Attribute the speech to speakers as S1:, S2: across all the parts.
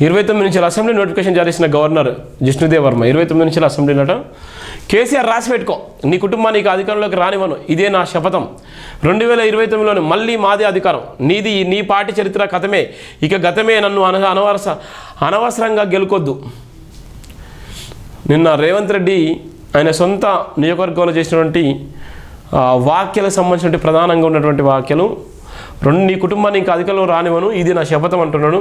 S1: ఇరవై తొమ్మిది నుంచి అసెంబ్లీ నోటిఫికేషన్ జారీ చేసిన గవర్నర్ జిష్ణుదేవ్ వర్మ ఇరవై తొమ్మిది నుంచి అసెంబ్లీనట కేసీఆర్ రాసి పెట్టుకో నీ కుటుంబానికి అధికారంలోకి రానివ్వను ఇదే నా శపథం. రెండు వేల ఇరవై తొమ్మిదిలోని మళ్ళీ మాదే అధికారం. నీది నీ పార్టీ చరిత్ర కథమే. ఇక గతమే నన్ను అన అనవసర అనవసరంగా గెలుకొద్దు. నిన్న రేవంత్ రెడ్డి ఆయన సొంత నియోజకవర్గంలో చేసినటువంటి ఆ, వాక్యాలకు సంబంధించినటువంటి ప్రధానంగా ఉన్నటువంటి వాక్యాలు రెండు నీ కుటుంబాన్ని ఇంకా అధికంలో రానివ్వను ఇది నా శపథం అంటున్నాడు.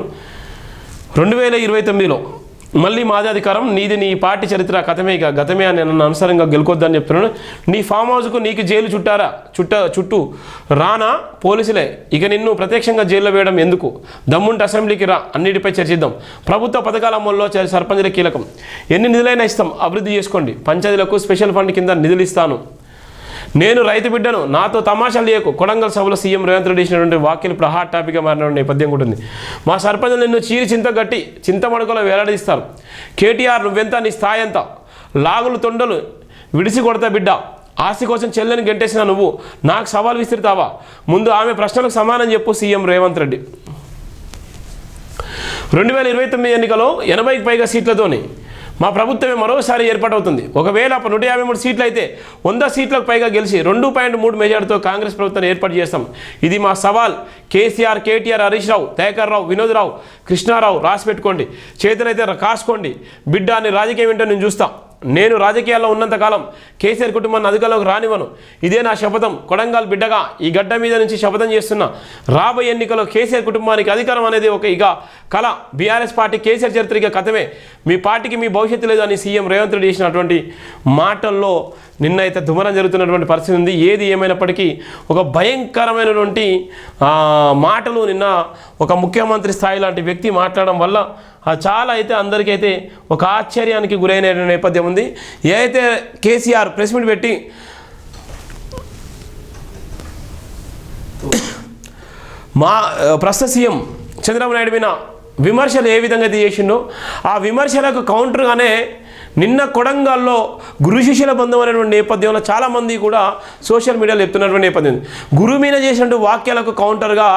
S1: రెండు వేల ఇరవై తొమ్మిదిలో మళ్ళీ మాది అధికారం నీది నీ పార్టీ చరిత్ర కథమే ఇక గతమే అని నన్ను అనుసారంగా గెలుకొద్దని చెప్తున్నాను నీ ఫామ్ హౌస్కు నీకు జైలు చుట్టారా? చుట్ట చుట్టూ రానా? పోలీసులే. ఇక నిన్ను ప్రత్యక్షంగా జైల్లో వేయడం ఎందుకు? దమ్ముంటే అసెంబ్లీకి రా. అన్నిటిపై చర్చిద్దాం. ప్రభుత్వ పథకాల అమల్లో చ- సర్పంచుల కీలకం. ఎన్ని నిధులైనా ఇస్తాం. అభివృద్ధి చేసుకోండి. పంచాయతీలకు స్పెషల్ ఫండ్ కింద నిధులు ఇస్తాను. నేను రైతు బిడ్డను నాతో తమాషాలు చేయకు. కొడంగల్ సభలో సీఎం రేవంత్ రెడ్డి ఇచ్చినటువంటి వాక్యలు ఇప్పుడు హాట్ టాపిక్గా మారిన నేపథ్యం కూడా ఉంది. మా సర్పంచులు నిన్ను చీరి చింత గట్టి చింతమడుకలో వేలాడదీస్తారు. కేటీఆర్ నువ్వెంత నీ స్థాయి ఎంత? లాగులు తొండలు విడిసి కొడతా బిడ్డ. ఆస్తి కోసం చెల్లెని గెంటేసిన నువ్వు? నాకు సవాల్ విసిరితావా? ముందు ఆమె ప్రశ్నలకు సమానం చెప్పు సీఎం రేవంత్ రెడ్డి. రెండు వేల ఇరవై తొమ్మిది ఎన్నికలో ఎనభైకి పైగా సీట్లతోని మా ప్రభుత్వమే మరోసారి ఏర్పాటవుతుంది. ఒకవేళ అప్పుడు నూట యాభై మూడు సీట్లు అయితే వంద సీట్లకు పైగా గెలిచి రెండు పాయింట్ మూడు మెజార్టీతో కాంగ్రెస్ ప్రభుత్వాన్ని ఏర్పాటు చేస్తాం. ఇది మా సవాల్. కేసీఆర్ కేటీఆర్ హరీష్ రావు దయాకర్ రావు వినోద్ రావు కృష్ణారావు రాసి పెట్టుకోండి. చేతులైతే కాసుకోండి. బిడ్డ రాజకీయం ఏంటో నేను చూస్తాం. నేను రాజకీయాల్లో ఉన్నంతకాలం కేసీఆర్ కుటుంబాన్ని అధికారంలోకి రానివ్వను. ఇదే నా శపథం. కొడంగల్ బిడ్డగా ఈ గడ్డ మీద నుంచి శపథం చేస్తున్నా రాబోయే ఎన్నికల్లో కేసీఆర్ కుటుంబానికి అధికారం అనేది ఒక ఇక కళ. బీఆర్ఎస్ పార్టీ కేసీఆర్ చరిత్ర ఇక కథమే. మీ పార్టీకి మీ భవిష్యత్తు లేదు అని సీఎం రేవంత్ రెడ్డి చేసినటువంటి మాటల్లో నిన్న అయితే దుమరం జరుగుతున్నటువంటి పరిస్థితి ఉంది. ఏది ఏమైనప్పటికీ ఒక భయంకరమైనటువంటి మాటలు నిన్న ఒక ముఖ్యమంత్రి స్థాయి లాంటి వ్యక్తి మాట్లాడడం వల్ల చాలా అయితే అందరికైతే ఒక ఆశ్చర్యానికి గురైన నేపథ్యం ఉంది. ఏ అయితే కేసీఆర్ ప్రెస్ మీట్ పెట్టి మా ప్రస్తుత సీఎం చంద్రబాబు నాయుడు మీద విమర్శలు ఏ విధంగా అయితే చేసిండో ఆ విమర్శలకు కౌంటర్గానే నిన్న కొడంగల్లో గురు శిష్యుల బంధం అనేటువంటి నేపథ్యంలో చాలామంది కూడా సోషల్ మీడియాలో చెప్తున్నటువంటి నేపథ్యం. గురువు మీద చేసినటువంటి వాక్యాలకు కౌంటర్గా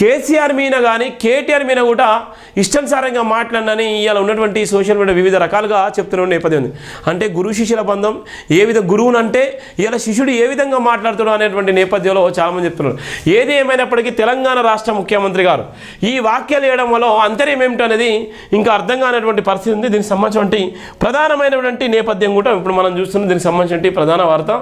S1: కేసీఆర్ మీద కానీ కేటీఆర్ మీద కూడా ఇష్టానుసారంగా మాట్లాడినని ఇవాళ ఉన్నటువంటి సోషల్ మీడియా వివిధ రకాలుగా చెప్తున్న నేపథ్యం ఉంది. అంటే గురు శిష్యుల బంధం ఏ విధ గురువును అంటే ఇవాళ శిష్యుడు ఏ విధంగా మాట్లాడుతున్నాడు అనేటువంటి నేపథ్యంలో చాలామంది చెప్తున్నారు. ఏది ఏమైనప్పటికీ తెలంగాణ రాష్ట్ర ముఖ్యమంత్రి గారు ఈ వాక్యాలు వేయడం వల్ల అంతర్యం ఏమిటనేది ఇంకా అర్థం కానటువంటి పరిస్థితి ఉంది. దీనికి సంబంధించినటువంటి ప్రధానమైనటువంటి నేపథ్యం కూడా ఇప్పుడు మనం చూస్తున్నాం. దీనికి సంబంధించినటువంటి ప్రధాన వార్త.